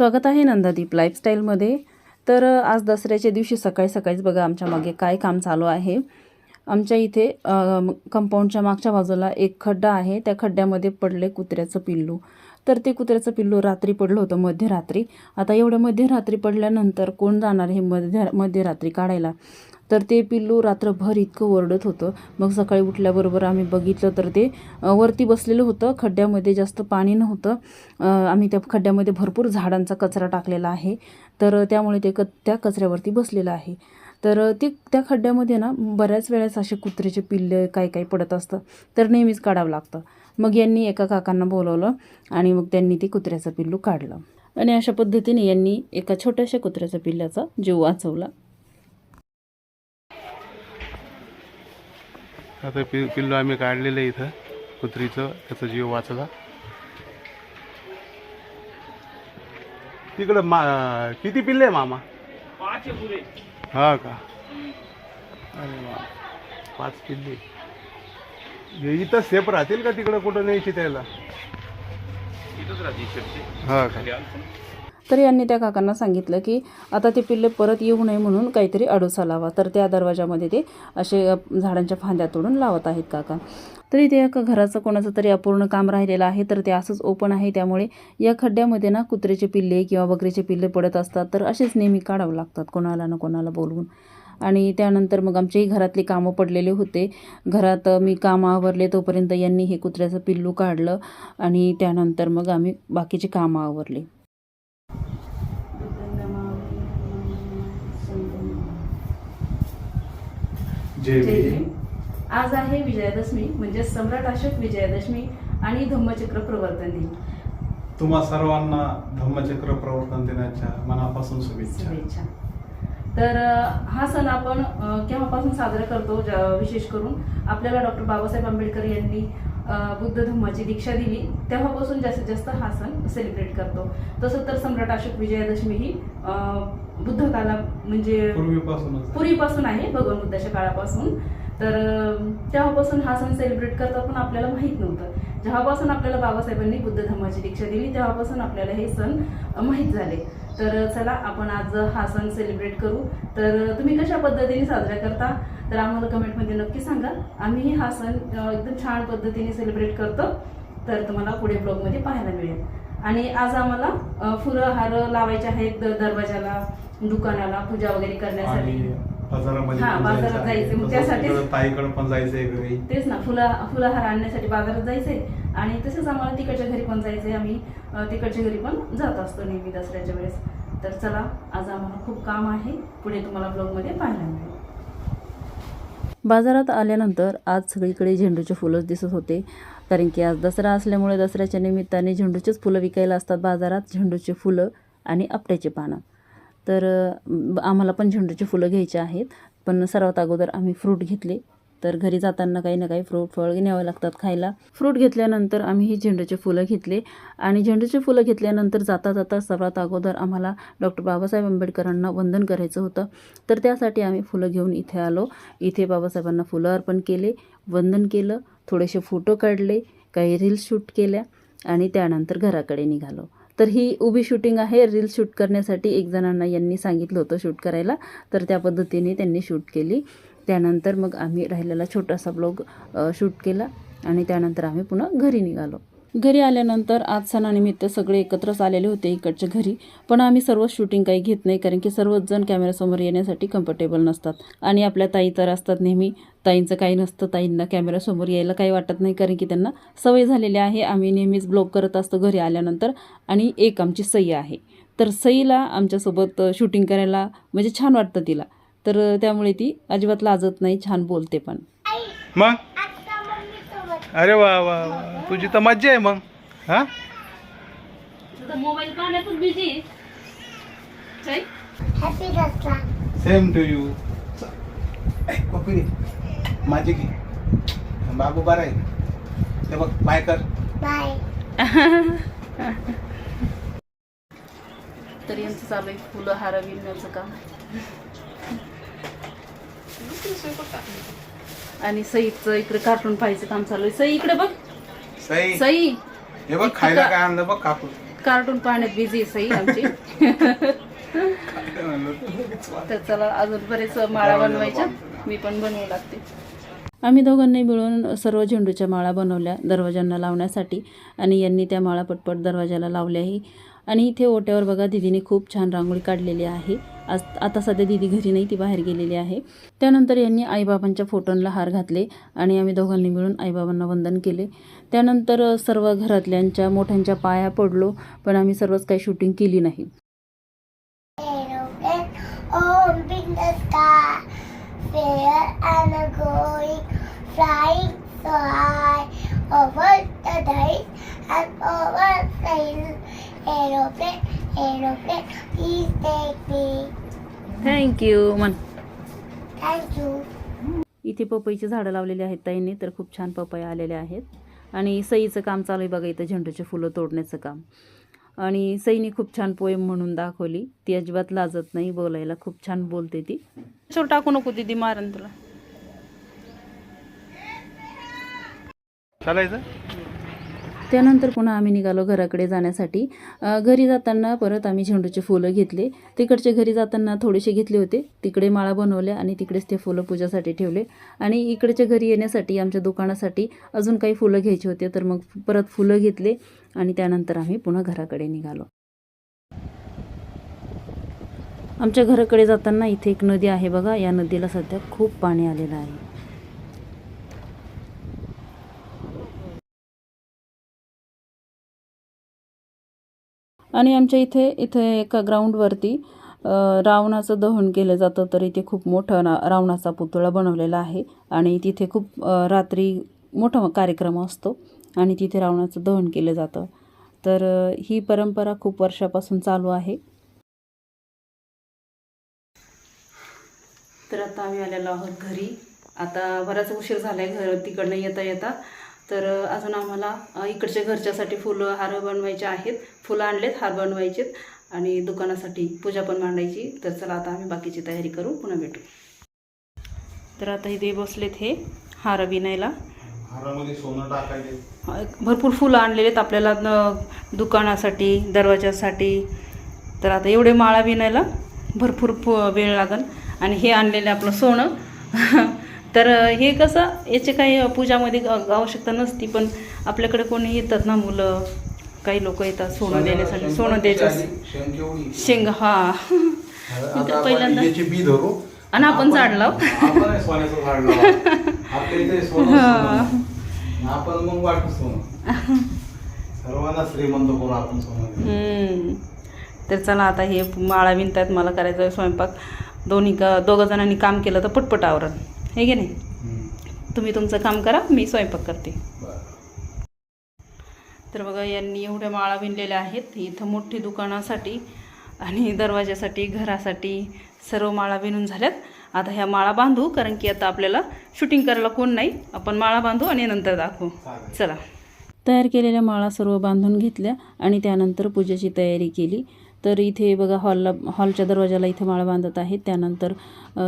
स्वागत आहे नंदादीप लाईफस्टाईलमध्ये तर आज दसऱ्याच्या दिवशी सकाळी सकाळीच बघा आमच्या मागे काय काम चालू आहे. आमच्या इथे कंपाऊंडच्या मागच्या बाजूला एक खड्डा आहे. त्या खड्ड्यामध्ये पडले कुत्र्याचं पिल्लू. तर ते कुत्र्याचं पिल्लू रात्री पडलं होतं मध्यरात्री. आता एवढं मध्यरात्री पडल्यानंतर कोण जाणार हे मध्य मध्यरात्री काढायला? तर ते पिल्लू रात्रभर इतकं ओरडत होतं. मग सकाळी उठल्याबरोबर आम्ही बघितलं तर ते वरती बसलेलं होतं. खड्ड्यामध्ये जास्त पाणी नव्हतं. आम्ही त्या खड्ड्यामध्ये भरपूर झाडांचा कचरा टाकलेला आहे. तर त्यामुळे ते क त्या कचऱ्यावरती बसलेलं आहे. तर ते त्या खड्ड्यामध्ये ना बऱ्याच वेळेस असे कुत्र्याचे पिल्ले काही काही पडत असतं तर नेहमीच काढावं लागतं. मग यांनी एका काकांना बोलवलं आणि मग त्यांनी ते कुत्र्याचं पिल्लू काढलं. आणि अशा पद्धतीने यांनी एका छोट्याशा कुत्र्याच्या पिल्ल्याचा जीव वाचवला. आता पि पिल्लू आम्ही काढलेलं आहे इथं कुत्रीचं त्याचा जीव वाचला. तिकडं मा किती पिल्ले मामा? हा का? अरे वा. पाच पिल्ले. इथं सेफ राहतील का तिकडं कुठं न्यायची त्याला हा का? तर. यांनी त्या काकांना सांगितलं की आता ते पिल्ले परत येऊ नये म्हणून काहीतरी अडोसा लावा. तर त्या दरवाजामध्ये ते असे अ, झाडांच्या फांद्या तोडून लावत आहेत काका. तरी ते एका घराचं कोणाचं तरी अपूर्ण काम राहिलेलं आहे तर ते असंच ओपन आहे. त्यामुळे या खड्ड्यामध्ये ना कुत्र्याचे पिल्ले किंवा बकरीचे पिल्ले पडत असतात तर असेच नेहमी काढावं लागतात कोणाला ना कोणाला बोलवून. आणि त्यानंतर मग आमच्याही घरातली कामं पडलेले होते. घरात मी कामं आवरले तोपर्यंत यांनी हे कुत्र्याचं पिल्लू काढलं आणि त्यानंतर मग आम्ही बाकीची कामं आवरली. आज आहे विजयादशमी म्हणजे सम्राट अशोक विजयादशमी आणि धम्मचक्र प्रवर्तन दिन. तुम्हा सर्वांना धम्मचक्र प्रवर्तन दिनाच्या मनापासून शुभेच्छा. शुभेच्छा. तर हा सण आपण केव्हापासून साजरा करतो विशेष करून आपल्याला डॉक्टर बाबासाहेब आंबेडकर यांनी बुद्ध धम्माची दीक्षा दिली तेव्हापासून जास्तीत जास्त हा सण सेलिब्रेट करतो. तसं तर सम्राट अशोक विजयादशमी ही बुद्ध काला म्हणजे पूर्वीपासून आहे भगवान बुद्धाच्या काळापासून. तर तेव्हापासून हा सण सेलिब्रेट करतात पण आपल्याला माहीत नव्हतं. जेव्हापासून आपल्याला बाबासाहेबांनी बुद्ध धर्माची दीक्षा दिली तेव्हापासून आपल्याला हे सण माहीत झाले. तर चला आपण आज हा सण सेलिब्रेट करू. तर तुम्ही कशा पद्धतीने साजरा करता? तर आम्हाला कमेंटमध्ये नक्की सांगा. आम्ही हा सण एकदम छान पद्धतीने सेलिब्रेट करतो. तर तुम्हाला पुढे ब्लॉगमध्ये पाहायला मिळेल. आणि आज आम्हाला फुलं हार लावायचे आहेत दरवाजाला दुकानाला पूजा वगैरे करण्यासाठी. बाजारामध्ये हा, पण बाजारात जायचं आहे. जायचं. मग तसंच त्यासाठीच- तिकडं ताईकडे पण जायचंय घरी. तेच ना फुला फुलाहार आणण्यासाठी बाजारात जायचंय. आणि तसेच आम्हाला तिकडच्या घरी पण जायचंय. आम्ही अ, तिकडच्या घरी पण जात असतो नेहमी दसऱ्याच्या वेळेस. तर चला आज आम्हाला खूप काम आहे. पुढे तुम्हाला ब्लॉगमध्ये पाहायला मिळेल. बाजारात आल्यानंतर आज सगळीकडे झेंडूचे फुलंच दिसत होते. कारण की आज दसरा असल्यामुळे दसऱ्याच्या निमित्ताने झेंडूचेच फुलं विकायला असतात बाजारात. झेंडूचे फुलं आणि आपट्याचे पानं. तर आम्हाला पण झेंडूची फुलं घ्यायची आहेत. पण सर्वात अगोदर आम्ही फ्रूट घेतले. तर घरी जाताना काही ना काही फ्रूट फळ न्यावे लागतात खायला. फ्रूट घेतल्यानंतर आम्ही ही झेंडूचे फुलं घेतले. आणि झेंडूचे फुलं घेतल्यानंतर जाता जाता सर्वात अगोदर आम्हाला डॉक्टर बाबासाहेब आंबेडकरांना वंदन करायचं होतं. तर त्यासाठी आम्ही फुलं घेऊन इथे आलो. इथे बाबासाहेबांना फुलं अर्पण केले वंदन केलं थोडेसे फोटो काढले काही रील्स शूट केल्या आणि त्यानंतर घराकडे निघालो. तर ही उभी शूटिंग आहे. रील्स शूट करण्यासाठी एक जणांना यांनी सांगितलं होतं शूट करायला. तर त्या पद्धतीने त्यांनी शूट केली. त्यानंतर मग आम्ही राहिलेला छोटासा ब्लॉग शूट केला. आणि त्यानंतर आम्ही पुन्हा घरी निघालो. घरी आल्यानंतर आज सणानिमित्त सगळे एकत्रच आलेले होते इकडच्या घरी. पण आम्ही सर्व शूटिंग काही घेत नाही कारण की सर्वच जण कॅमेऱ्यासमोर येण्यासाठी कम्फर्टेबल नसतात. आणि आपल्या ताई तर असतात नेहमी. ताईंचं काही नसतं ताईंना कॅमेऱ्यासमोर यायला काही वाटत नाही कारण की त्यांना सवय झालेली आहे. आम्ही नेहमीच ब्लॉग करत असतो घरी आल्यानंतर. आणि एक आमची सई आहे. तर सईला आमच्यासोबत शूटिंग करायला म्हणजे छान वाटतं तिला. तर त्यामुळे ती अजिबात लाजत नाही छान बोलते पण. मग? अरे वा वा वा. तुझी तर मज्जा आहे मग. हा? Mobile पाहण्यातच busy same to you copy माझी की बाबू बरा आहे. ते बघ बाय कर. तर यांचं चालू आहे फुलं हार विणण्याचं काम आणि सईचं इकडे कार्टून पाहायचं काम चालू आहे. सई इकडे बघ. सई. सई. हे बघ खायला काय आणलं बघ काकू. कार्टून पाहण्यात बिझी सई आमची. तर चला अजून बरेच माळा बनवायच्या. मी पण बनवू लागते. आम्ही दोघांनी मिळून सर्व झेंडूच्या माळा बनवल्या दरवाजांना लावण्यासाठी. आणि यांनी त्या माळा पटपट दरवाजाला लावल्याही. आणि इथे ओट्यावर बघा दिदीने खूप छान रांगोळी काढलेली आहे. आज आता सध्या दिदी घरी नाही ती बाहेर गेलेली आहे. त्यानंतर यांनी आईबाबांच्या फोटोंना हार घातले आणि आम्ही दोघांनी मिळून आईबाबांना वंदन केले. त्यानंतर सर्व घरातल्यांच्या मोठ्यांच्या पाया पडलो पण आम्ही सर्वच काही शूटिंग केली नाही. Over the days and over the hills. Aeroplane, aeroplane, please take me. Thank you man. Thank you. इथे पपईची झाडं लावलेली आहेत ताईंनी तर खूप छान पपया आलेल्या आहेत. आणि सईचं काम चालू आहे बघा इथं झेंडूचे फुलं तोडण्याचं काम. आणि सईने खूप छान पोएम म्हणून दाखवली. ती अजिबात लाजत नाही बोलायला खूप छान बोलते ती. चोर टाकू नको दिदी मारन तुला. चालायचं त्यानंतर पुन्हा आम्ही निघालो घराकडे जाण्यासाठी. घरी जाताना परत आम्ही झेंडूचे फुलं घेतले. तिकडचे घरी जाताना थोडेसे घेतले होते. तिकडे माळा बनवल्या आणि तिकडेच ते फुलं पूजासाठी ठेवले. आणि इकडच्या घरी येण्यासाठी आमच्या दुकानासाठी अजून काही फुलं घ्यायची होते. तर मग परत फुलं घेतले आणि त्यानंतर आम्ही पुन्हा घराकडे निघालो. आमच्या घराकडे जाताना इथे एक नदी आहे बघा. या नदीला सध्या खूप पाणी आलेलं आहे. आणि आमच्या इथे इथे एका ग्राउंडवरती रावणाचं दहन केलं जातं तर इथे खूप मोठा ना रावणाचा पुतळा बनवलेला आहे. आणि तिथे खूप रात्री मोठा कार्यक्रम असतो आणि तिथे रावणाचं दहन केलं जातं. तर ही परंपरा खूप वर्षापासून चालू आहे. तर आता आम्ही आलेलो आहोत घरी. आता बराच उशीर झाला आहे घर तिकडनं येता येता तर अजून आम्हाला इकडच्या घरच्यासाठी फुलं हार बनवायचे आहेत. फुलं आणलेत हार बनवायचेत. आणि दुकानासाठी पूजा पण मांडायची. तर चला आता आम्ही बाकीची तयारी करू. पुन्हा भेटू. तर आता इथे बसलेत हे हार विणायला. हारामध्ये सोनं टाकायचे. अ, भरपूर फुलं आणलेले आहेत आपल्याला दुकानासाठी दरवाजासाठी तर आता एवढे माळा विणायला भरपूर वेळ लागल आणि हे आणलेलं आपलं सोनं. तर हे कसं याचे काही पूजामध्ये आवश्यकता नसती पण आपल्याकडे कोणी येतात ना मुलं काही लोक येतात सोनं देण्यासाठी सोनं द्यायचं शेंग हा. तर पहिल्यांदा आणि आपण झाड लाव. आपण मग वाटू सोनं. सर्वांना श्रीमंत करू आपण सोनं. तर चला आता हे माळा विणतायत मला करायचं स्वयंपाक. दोन्ही का दोघं जणांनी काम केलं तर पटपट आवरण हे की नाही. तुम्ही तुमचं काम करा मी स्वयंपाक करते. तर बघा यांनी एवढ्या माळा विणलेल्या आहेत. इथं मोठी दुकानासाठी आणि दरवाजासाठी घरासाठी सर्व माळा विणून झाल्यात. आता ह्या माळा बांधू कारण की आता आपल्याला शूटिंग करायला कोण नाही. आपण माळा बांधू आणि नंतर दाखवू. चला. तयार केलेल्या माळा सर्व बांधून घेतल्या आणि त्यानंतर पूजेची तयारी केली. तर इथे बघा हॉलला हॉलच्या दरवाजाला इथे माळा बांधत आहेत त्यानंतर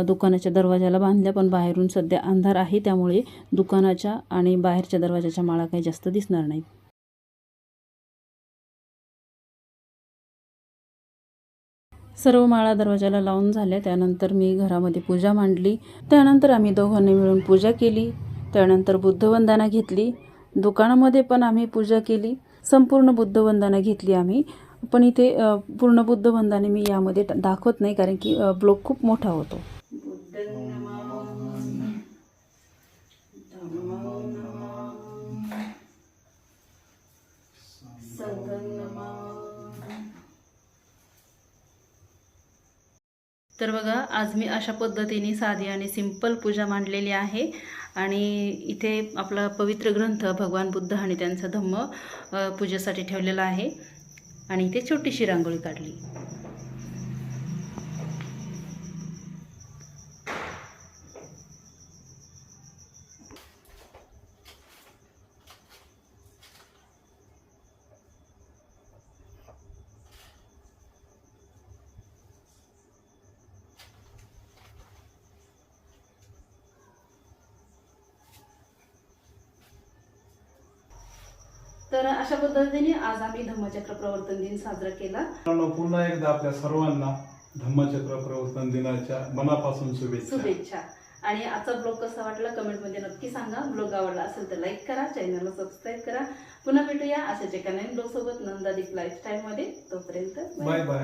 दुकानाच्या दरवाजाला बांधल्या पण बाहेरून सध्या अंधार आहे. त्यामुळे दुकानाच्या आणि बाहेरच्या दरवाजाच्या माळा काही जास्त दिसणार नाहीत. सर्व माळा दरवाजाला लावून झाल्या. त्यानंतर मी घरामध्ये पूजा मांडली. त्यानंतर आम्ही दोघांनी मिळून पूजा केली. त्यानंतर बुद्धवंदना घेतली. दुकानामध्ये पण आम्ही पूजा केली. संपूर्ण बुद्धवंदना घेतली आम्ही. पण इथे पूर्ण बुद्ध बंधाने मी यामध्ये दाखवत नाही कारण की ब्लॉक खूप मोठा होतो. तर बघा आज मी अशा पद्धतीने साधी आणि सिंपल पूजा मांडलेली आहे. आणि इथे आपला पवित्र ग्रंथ भगवान बुद्ध आणि त्यांचा धम्म पूजेसाठी ठेवलेला आहे. आणि इथे छोटीशी रांगोळी काढली. तर अशा पद्धतीने आज आम्ही धम्मचक्र प्रवर्तन दिन साजरा केला. पुन्हा एकदा आपल्या सर्वांना धम्मचक्र प्रवर्तन दिनाच्या मनापासून शुभेच्छा. शुभेच्छा. आणि आजचा ब्लॉग कसा वाटला कमेंटमध्ये नक्की सांगा. ब्लॉग आवडला असेल तर लाईक करा चॅनलला सबस्क्राईब करा. पुन्हा भेटूया अशाच एका नवीन ब्लॉग सोबत नंदादीप लाईफस्टाईलमध्ये तोपर्यंत bye. Bye bye